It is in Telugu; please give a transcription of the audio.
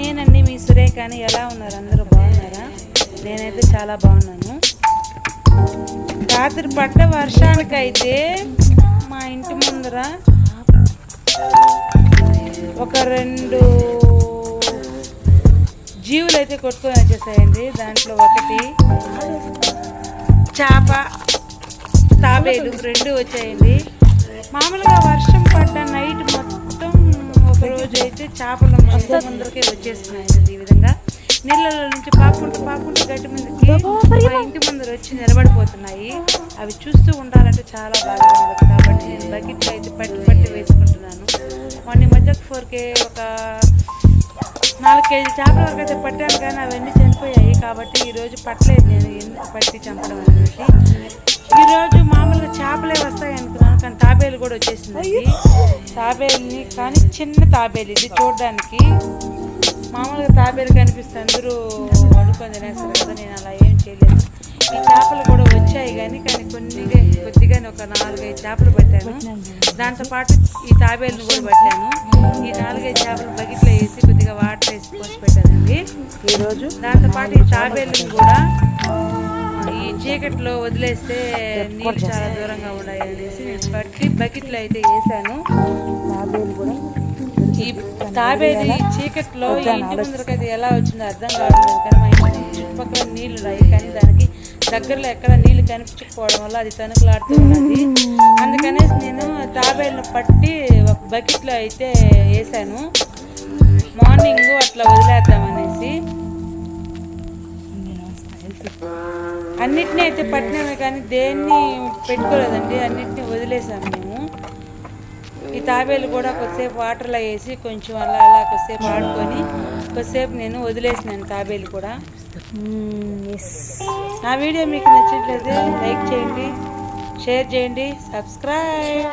నేనండి మీ సురేఖ అని ఎలా ఉన్నారు అందరూ? బాగున్నారా? నేనైతే చాలా బాగున్నాను. రాత్రి పడ్డ వర్షానికైతే మా ఇంటి ముందర ఒక రెండు జీవులు అయితే కొట్టుకొని వచ్చేసాయండి. దాంట్లో ఒకటి చేప తాబేలు రెండు వచ్చాయండి. మామూలుగా వర్షం పడ్డ నైట్ చేపలు ముందు ముందరకే వచ్చేస్తున్నాయండి ఈ విధంగా. నీళ్ళలో నుంచి పాకుంటూ పాకుంటూ గట్టి మీదకి మా ఇంటి ముందర వచ్చి నిలబడిపోతున్నాయి. అవి చూస్తూ ఉండాలంటే చాలా బాగా ఉండదు. కాబట్టి నేను బకెట్లో అయితే పట్టి పట్టి వేసుకుంటున్నాను. మొన్న మధ్య ఫోర్కే ఒక నాలుగు కేజీ చేపల వరకు అయితే పట్టాను కానీ అవన్నీ చనిపోయాయి. కాబట్టి ఈరోజు పట్టలేదు నేను పట్టి చంపడం అనేసి కూడా వచ్చేసింది తాబేలుని కానీ చిన్న తాబేలు ఇది చూడడానికి. మామూలుగా తాబేలు కనిపిస్తే అందరూ వండుకొని తినేస్తారు కదా నేను అలా ఏం చేయలేదు. ఈ చేపలు కూడా వచ్చాయి కానీ కానీ కొన్ని కొద్దిగానే ఒక నాలుగైదు చేపలు పట్టాను. దాంతో పాటు ఈ తాబేలును కూడా పట్టాను. ఈ నాలుగైదు చేపలు బకెట్లో వేసి కొద్దిగా వాటర్ వేసి పోసి పెట్టానండి. ఈరోజు దాంతో పాటు ఈ తాబేలుని కూడా చీకట్లో వదిలేస్తే నీళ్ళు చాలా దూరంగా ఉన్నాయి అనేసి నేను పట్టి బకెట్లో అయితే వేసాను. ఈ తాబేలు ఈ చీకట్లో ఇంటి ముందరకు అది ఎలా వచ్చిందో అర్థం కావట్లేదు కానీ మా ఇంటి చుట్టుపక్కల నీళ్ళు ఉన్నాయి కానీ దానికి దగ్గరలో ఎక్కడ నీళ్ళు కనిపించకపోవడం వల్ల అది తణుకులాడుతూ ఉన్నది. అందుకనేసి నేను తాబేలును పట్టి ఒక బకెట్లో అయితే వేసాను. మార్నింగ్ అట్లా వదిలేద్దామనేసి అన్నిటినీ అయితే పట్టినామే కానీ దేన్ని పెట్టుకోలేదండి. అన్నిటినీ వదిలేసాము మేము. ఈ తాబేలు కూడా కొద్దిసేపు వాటర్లో వేసి కొంచెం అలా అలా కొద్దిసేపు ఆడుకొని కొద్దిసేపు నేను వదిలేసినాను తాబేలు కూడా. నా వీడియో మీకు నచ్చినట్లయితే లైక్ చేయండి షేర్ చేయండి సబ్స్క్రైబ్.